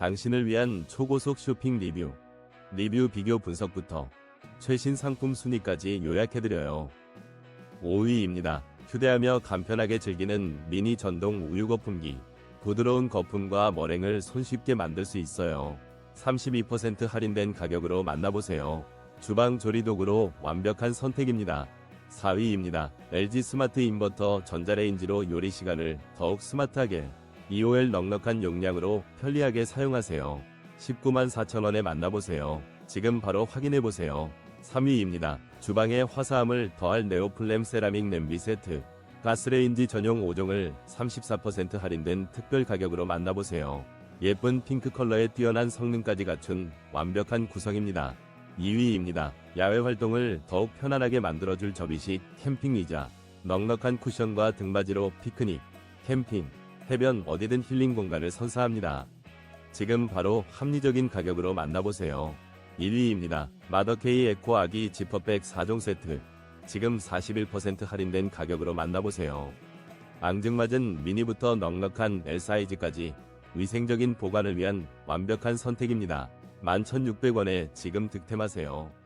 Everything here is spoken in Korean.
당신을 위한 초고속 쇼핑 리뷰. 리뷰 비교 분석부터 최신 상품 순위까지 요약해드려요. 5위입니다. 휴대하며 간편하게 즐기는 미니 전동 우유 거품기. 부드러운 거품과 머랭을 손쉽게 만들 수 있어요. 32% 할인된 가격으로 만나보세요. 주방 조리 도구로 완벽한 선택입니다. 4위입니다. LG 스마트 인버터 전자레인지로 요리 시간을 더욱 스마트하게 2OL 넉넉한 용량으로 편리하게 사용하세요. 19만 4천원에 만나보세요. 지금 바로 확인해보세요. 3위입니다. 주방에 화사함을 더할 네오플렘 세라믹 냄비 세트. 가스레인지 전용 5종을 34% 할인된 특별 가격으로 만나보세요. 예쁜 핑크 컬러의 뛰어난 성능까지 갖춘 완벽한 구성입니다. 2위입니다. 야외 활동을 더욱 편안하게 만들어줄 접이식 캠핑 의자. 넉넉한 쿠션과 등받이로 피크닉, 캠핑, 해변 어디든 힐링 공간을 선사합니다. 지금 바로 합리적인 가격으로 만나보세요. 1위입니다. 마더케이 에코 아기 지퍼백 4종 세트. 지금 41% 할인된 가격으로 만나보세요. 앙증맞은 미니부터 넉넉한 L 사이즈까지 위생적인 보관을 위한 완벽한 선택입니다. 11,600원에 지금 득템하세요.